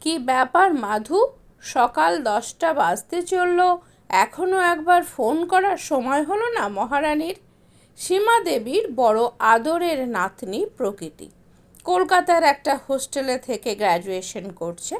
কি ব্যাপার মাধু? সকাল দশটা বাজতে চলল। এখনও একবার ফোন করার সময় হলো না মহারানীর? সীমা দেবীর বড় আদরের নাতনি প্রকৃতি। কলকাতার একটা হোস্টেলে থেকে গ্র্যাজুয়েশন করছে।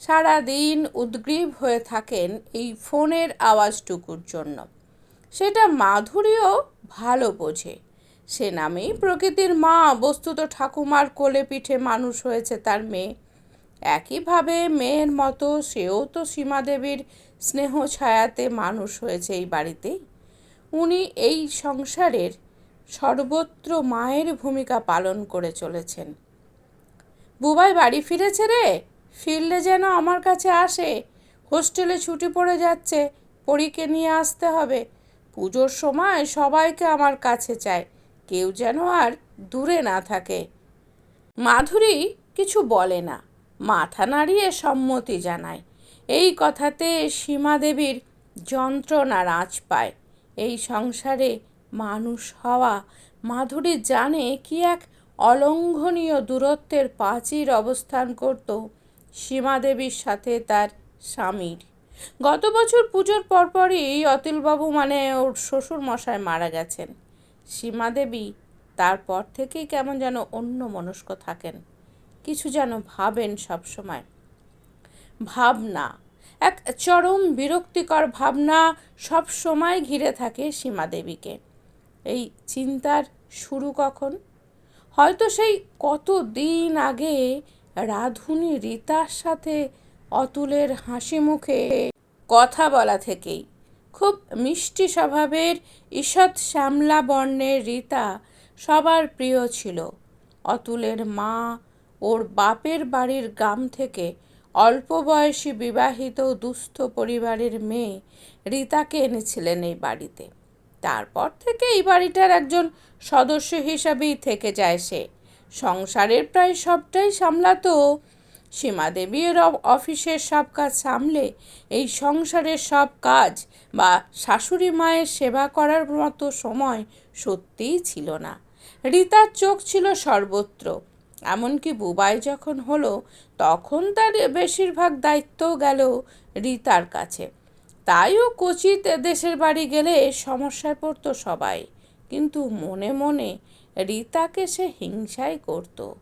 সারা দিন উদ্গ্রীব হয়ে থাকেন এই ফোনের আওয়াজটুকুর জন্য। সেটা মাধুরীও ভালো বোঝে। সে নামেই প্রকৃতির মা, বস্তুত ঠাকুমার কোলে পিঠে মানুষ হয়েছে তার মেয়ে। একইভাবে মেয়ের মতো সেও তো সীমাদেবীর স্নেহ ছায়াতে মানুষ হয়েছে এই বাড়িতেই উনি এই সংসারের সর্বত্র মায়ের ভূমিকা পালন করে চলেছেন। বুবাই বাড়ি ফিরেছে রে? ফিরলে যেন আমার কাছে আসে। হোস্টেলে ছুটি পড়ে যাচ্ছে, পরীকে নিয়ে আসতে হবে। পুজোর সময় সবাইকে আমার কাছে চায়, কেউ যেন আর দূরে না থাকে। মাধুরী কিছু বলে না। মাথা নাড়িয়ে সম্মতি জানায়। এই কথাতে সীমা দেবীর যন্ত্রণার আঁচ পায়। এই সংসারে মানুষ হওয়া মাধুরী জানে কি এক অলঙ্ঘনীয় দূরত্বের প্রাচীর অবস্থান করত সীমা দেবীর সাথে তার স্বামীর। গত বছর পুজোর পরপরই অতুলবাবু মানে ওর শ্বশুর মশায় মারা গেছেন। সীমা দেবী তারপর থেকেই কেমন যেন অন্য মনস্ক থাকেন। কিছু যেন ভাবেন সবসময়। ভাবনা, এক চরম বিরক্তিকর ভাবনা সব সময় ঘিরে থাকে সীমা দেবীকে। এই চিন্তার শুরু কখন? হয়তো সেই কত দিন আগে রাধুনি রীতার সাথে অতুলের হাসি মুখে কথা বলা থেকেই খুব মিষ্টি স্বভাবের ঈষৎ শ্যামলা বর্ণের রীতা সবার প্রিয় ছিল। অতুলের মা ওর বাপের বাড়ির গ্রাম থেকে অল্প বয়সী বিবাহিত দুস্থ পরিবারের মেয়ে রীতাকে এনেছিলেন এই বাড়িতে। তারপর থেকে এই বাড়িটার একজন সদস্য হিসাবেই থেকে যায় সে। সংসারের প্রায় সবটাই সামলাতো। সীমা দেবীর অফিসের সব কাজ সামলে এই সংসারের সব কাজ বা শাশুড়ি মায়ের সেবা করার মতো সময় সত্যিই ছিল না। রীতার চোখ ছিল সর্বত্র। এমনকি বুবাই যখন হলো, তখন তার বেশিরভাগ দায়িত্বও গেল রীতার কাছে। তাইও কচিত দেশের বাড়ি গেলে সমস্যায় পড়তো সবাই। কিন্তু মনে মনে রিতাকে সে হিংসাই করত।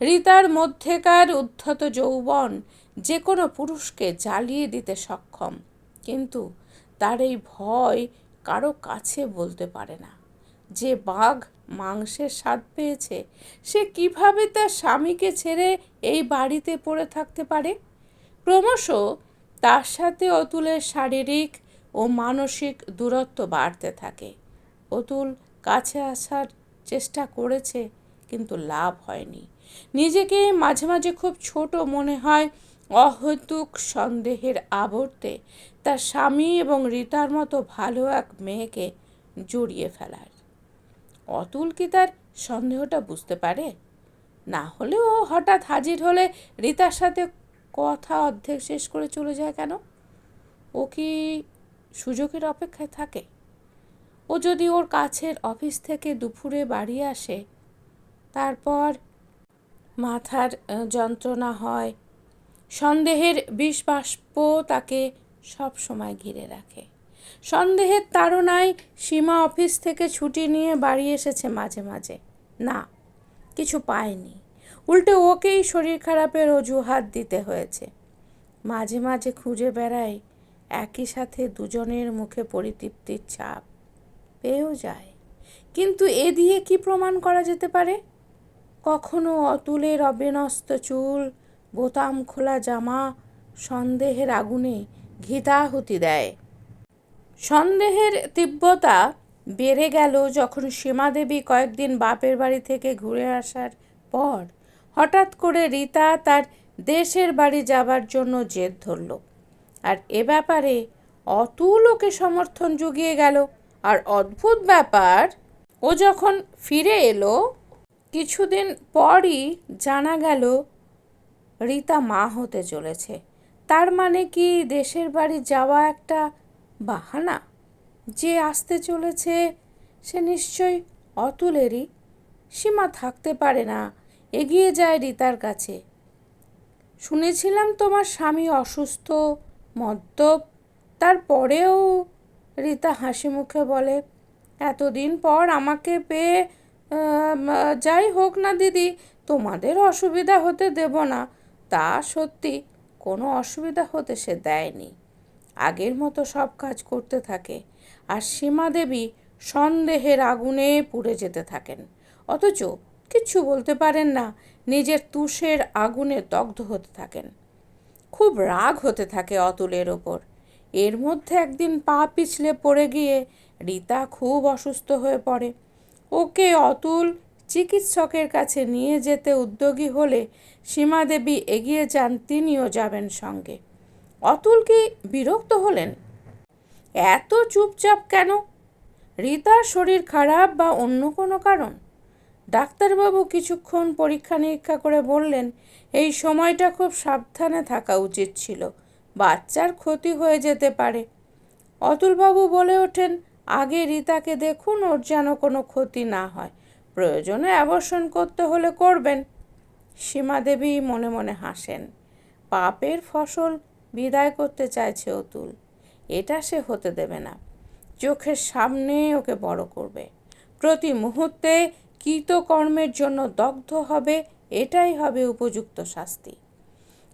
রিতার মধ্যেকার উদ্ধত যৌবন যে কোনো পুরুষকে জ্বালিয়ে দিতে সক্ষম। কিন্তু তার এই ভয় কারও কাছে বলতে পারে না। যে বাঘ মাংসের স্বাদ পেয়েছে, সে কীভাবে তার স্বামীকে ছেড়ে এই বাড়িতে পড়ে থাকতে পারে? ক্রমশ তার সাথে অতুলের শারীরিক ও মানসিক দূরত্ব বাড়তে থাকে। অতুল কাছে আসার চেষ্টা করেছে, কিন্তু লাভ হয়নি। নিজেকে মাঝে মাঝে খুব ছোট মনে হয় অহৈতুক সন্দেহের আবর্তে তার স্বামী এবং রীতার মতো ভালো এক মেয়েকে জড়িয়ে ফেলার। অতুল কি তার সন্দেহটা বুঝতে পারে? না হলেও হঠাৎ হাজির হলে রীতার সাথে কথা অর্ধেক শেষ করে চলে যায় কেন? ও কি সুযোগের অপেক্ষায় থাকে? ও যদি ওর কাছের অফিস থেকে দুপুরে বাড়ি আসে, তারপর মাথার যন্ত্রণা হয়, সন্দেহের বিষ বাষ্প তাকে সব সময় ঘিরে রাখে। সন্দেহের তাড়নায় সীমা অফিস থেকে ছুটি নিয়ে বাড়ি এসেছে মাঝে মাঝে। না, কিছু পায়নি। উল্টে ওকেই শরীর খারাপের অজুহাত দিতে হয়েছে। মাঝে মাঝে খুঁজে বেড়ায় একই সাথে দুজনের মুখে পরিতৃপ্তির ছাপ। পেয়েও যায়। কিন্তু এ দিয়ে কি প্রমাণ করা যেতে পারে? কখনো অতুলের অবিনস্ত চুল, বোতাম খোলা জামা, সন্দেহের আগুনে ঘিতাহুতি দেয়। সন্দেহের তীব্রতা বেড়ে গেল যখন সীমাদেবী কয়েকদিন বাপের বাড়ি থেকে ঘুরে আসার পর হঠাৎ করে রীতা তার দেশের বাড়ি যাবার জন্য জেদ ধরল। আর এ ব্যাপারে অতুল ওকে সমর্থন জুগিয়ে গেল। আর অদ্ভুত ব্যাপার, ও যখন ফিরে এলো, কিছুদিন পরই জানা গেল রীতা মা হতে চলেছে। তার মানে কি দেশের বাড়ি যাওয়া একটা বাহানা। যে আসতে চলেছে, সে নিশ্চয়ই অতুলেরই। সীমা থাকতে পারে না, এগিয়ে যায় রীতার কাছে। শুনেছিলাম তোমার স্বামী অসুস্থ, মদ্যপ। তারপরেও রীতা হাসি মুখে বলে, এতদিন পর আমাকে পেয়ে যাই হোক না দিদি, তোমাদের অসুবিধা হতে দেব না। তা সত্যি কোনো অসুবিধা হতে সে দেয়নি। আগের মতো সব কাজ করতে থাকে। আর সীমা দেবী সন্দেহের আগুনে পুড়ে যেতে থাকেন। অথচ কিচ্ছু বলতে পারেন না, নিজের তুষের আগুনে দগ্ধ হতে থাকেন। খুব রাগ হতে থাকে অতুলের ওপর। এর মধ্যে একদিন পা পিছলে পড়ে গিয়ে রীতা খুব অসুস্থ হয়ে পড়ে। ওকে অতুল চিকিৎসকের কাছে নিয়ে যেতে উদ্যোগী হলে সীমা দেবী এগিয়ে যান, তিনিও যাবেন সঙ্গে। অতুল কি বিরক্ত হলেন? এত চুপচাপ কেন? রীতার শরীর খারাপ বা অন্য কোনো কারণ? ডাক্তারবাবু কিছুক্ষণ পরীক্ষা নিরীক্ষা করে বললেন, এই সময়টা খুব সাবধানে থাকা উচিত ছিল, বাচ্চার ক্ষতি হয়ে যেতে পারে। অতুলবাবু বলে ওঠেন, আগে রীতাকে দেখুন, ওর যেন কোনো ক্ষতি না হয়। প্রয়োজনে অ্যাবর্ষণ করতে হলে করবেন। সীমা দেবী মনে মনে হাসেন। পাপের ফসল বিদায় করতে চাইছে অতুল। এটা সে হতে দেবে না। চোখের সামনে ওকে বড় করবে। প্রতি মুহূর্তে কৃতকর্মের জন্য দগ্ধ হবে, এটাই হবে উপযুক্ত শাস্তি।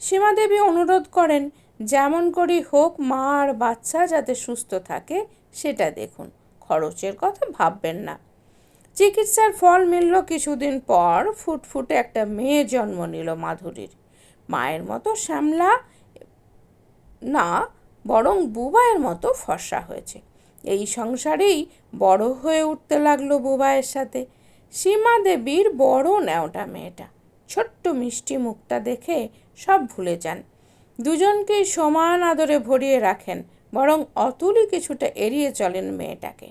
সীমাদেবী অনুরোধ করেন, যেমন করেই হোক মা আর বাচ্চা যাতে সুস্থ থাকে, সেটা দেখুন। খরচের কথা ভাববেন না। চিকিৎসার ফল মিলল কিছুদিন পর, ফুটফুটে একটা মেয়ে জন্ম নিল মাধুরীর। মায়ের মতো শ্যামলা না, বরং বুবাইয়ের মতো ফর্সা হয়েছে। এই সংসারেই বড় হয়ে উঠতে লাগল বুবাইয়ের সাথে। সীমা দেবীর বড় ন্যাওটা মেয়েটা। ছোট্ট মিষ্টি মুখটা দেখে সব ভুলে যান। দুজনকেই সমান আদরে ভরিয়ে রাখেন, বরং অতুলই কিছুটা এড়িয়ে চলেন মেয়েটাকে।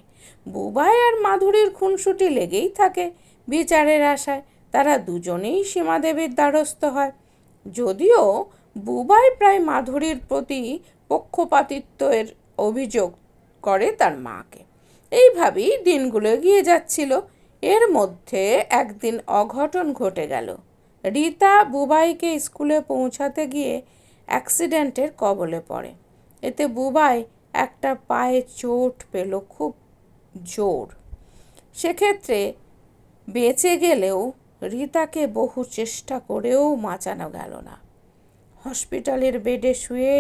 বুবাই আর মাধুরীর খুনসুটি লেগেই থাকে বিচারের আশায়। তারা দুজনেই সীমা দেবীর দ্বারস্থ হয়। যদিও বুবাই প্রায় মাধুরীর প্রতি পক্ষপাতিত্বের অভিযোগ করে তার মাকে। এইভাবেই দিনগুলো এগিয়ে যাচ্ছিল। এর মধ্যে একদিন অঘটন ঘটে গেল। রীতা বুবাইকে স্কুলে পৌঁছাতে গিয়ে অ্যাক্সিডেন্টের কবলে পড়ে। এতে বুবাই একটা পায়ে চোট পেল, খুব জোর। সেক্ষেত্রে বেঁচে গেলেও রীতাকে বহু চেষ্টা করেও বাঁচানো গেল না। হসপিটালের বেডে শুয়ে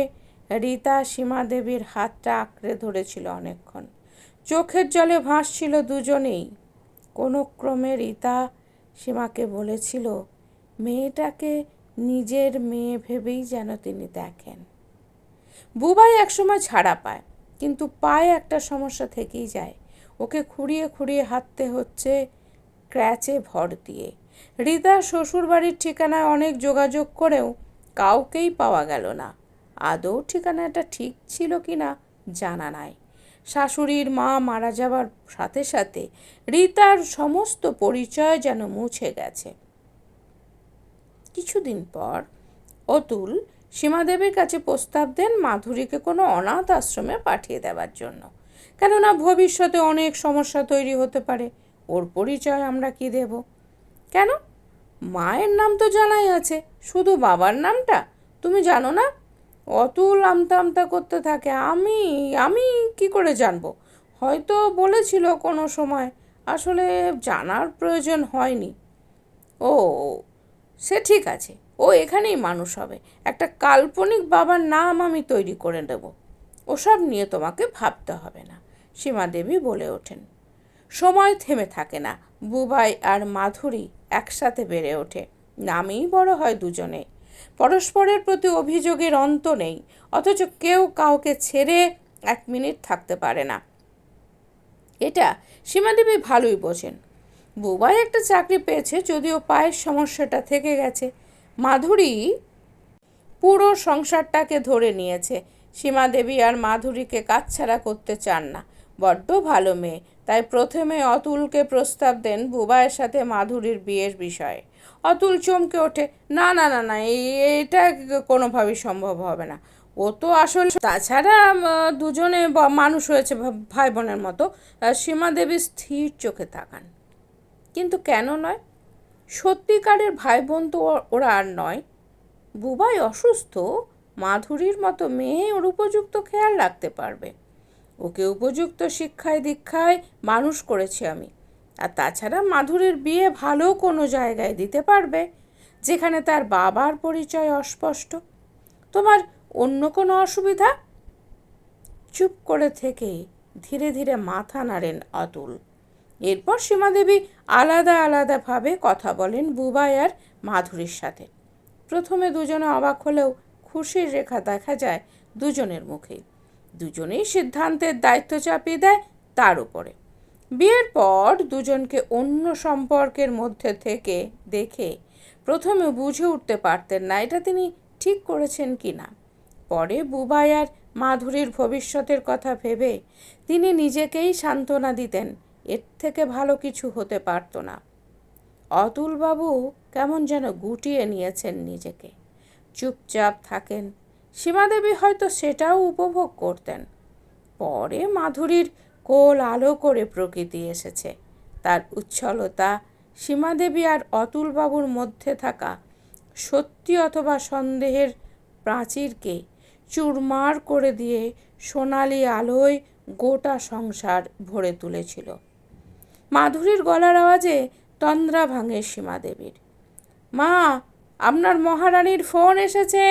রীতা সীমা দেবীর হাতটা আঁকড়ে ধরেছিল অনেকক্ষণ। চোখের জলে ভাসছিল দুজনেই। কোনো ক্রমে রীতা সীমাকে বলেছিল, মেয়েটাকে নিজের মেয়ে ভেবেই যেন তিনি দেখেন। বুবাই একসময় ছাড়া পায়, কিন্তু পায়ে একটা সমস্যা থেকেই যায়। ওকে খুঁড়িয়ে খুঁড়িয়ে হাঁটতে হচ্ছে ক্র্যাচে ভর দিয়ে। হৃদা শ্বশুরবাড়ির ঠিকানায় অনেক যোগাযোগ করেও কাউকেই পাওয়া গেল না। আদৌ ঠিকানাটা ঠিক ছিল কি না জানা নাই। শাশুড়ির মা মারা যাবার সাথে সাথে রীতার সমস্ত পরিচয় যেন মুছে গেছে। কিছুদিন পর অতুল সীমাদেবীর কাছে প্রস্তাব দেন মাধুরীকে কোনো অনাথ আশ্রমে পাঠিয়ে দেওয়ার জন্য। কেননা ভবিষ্যতে অনেক সমস্যা তৈরি হতে পারে। ওর পরিচয় আমরা কি দেব? কেন? মায়ের নাম তো জানাই আছে, শুধু বাবার নামটা? তুমি জানো না? অতুল আমতা আমতা করতে থাকে। আমি আমি কি করে জানব? হয়তো বলেছিল কোনো সময়। আসলে জানার প্রয়োজন হয়নি। ও, সে ঠিক আছে। ও এখানেই মানুষ হবে। একটা কাল্পনিক বাবার নাম আমি তৈরি করে দেব। ওসব নিয়ে তোমাকে ভাবতে হবে না সীমা দেবী বলে ওঠেন। সময় থেমে থাকে না। বুবাই আর মাধুরী একসাথে বেড়ে ওঠে। নামেই বড় হয় দুজনে পরস্পরের প্রতি অভিযোগের অন্ত নেই, অথচ কেউ কাউকে ছেড়ে এক মিনিট থাকতে পারে না। এটা সীমাদেবী ভালোই বোঝেন। বুবাই একটা চাকরি পেয়েছে, যদিও পায়ের সমস্যাটা থেকে গেছে। মাধুরী পুরো সংসারটাকে ধরে নিয়েছে। সীমাদেবী আর মাধুরীকে কাজ ছাড়া করতে চান না। বড্ড ভালো মেয়ে। তাই প্রথমে অতুলকে প্রস্তাব দেন বুবাইয়ের সাথে মাধুরীর বিয়ের বিষয়ে। অতুল চমকে ওঠে, না না না না এটা কোনোভাবেই সম্ভব হবে না। ও তো আসলে তাছাড়া দুজনে মানুষ হয়েছে ভাই বোনের মতো। সীমা দেবী স্থির চোখে তাকান। কিন্তু কেন নয়? সত্যিকারের ভাই বোন তো ওরা আর নয়। বুবাই অসুস্থ, মাধুরীর মতো মেয়ে ওর উপযুক্ত খেয়াল রাখতে পারবে। ওকে উপযুক্ত শিক্ষায়, দীক্ষায় মানুষ করেছি আমি। আর তাছাড়া মাধুরীর বিয়ে ভালো কোনো জায়গায় দিতে পারবে, যেখানে তার বাবার পরিচয় অস্পষ্ট। তোমার অন্য কোনো অসুবিধা? চুপ করে থেকে ধীরে ধীরে মাথা নাড়েন অতুল। এরপর সীমাদেবী আলাদা আলাদাভাবে কথা বলেন বুবাই আর মাধুরীর সাথে। প্রথমে দুজনে অবাক হলেও খুশির রেখা দেখা যায় দুজনের মুখেই। দুজনেই সিদ্ধান্তের দায়িত্ব চাপিয়ে দেয় তার উপরে। বিয়ের পর দুজনকে অন্য সম্পর্কের মধ্যে থেকে দেখে প্রথমে বুঝে উঠতে পারতেন না এটা তিনি ঠিক করেছেন কি না। পরে বুবাই আর মাধুরীর ভবিষ্যতের কথা ভেবে তিনি নিজেকেই সান্ত্বনা দিতেন, এর থেকে ভালো কিছু হতে পারত না। অতুলবাবু কেমন যেন গুটিয়ে নিয়েছেন নিজেকে। চুপচাপ থাকেন সীমাদেবী হয়তো সেটাও উপভোগ করতেন। পরে মাধুরীর কোল আলো করে প্রকৃতি এসেছে। তার উচ্ছলতা সীমাদেবী আর অতুলবাবুর মধ্যে থাকা সত্যি অথবা সন্দেহের প্রাচীরকে চুরমার করে দিয়ে সোনালি আলোয় গোটা সংসার ভরে তুলেছিল। মাধুরীর গলার আওয়াজে তন্দ্রা ভাঙে সীমাদেবীর। মা, আপনার মহারানীর ফোন এসেছে!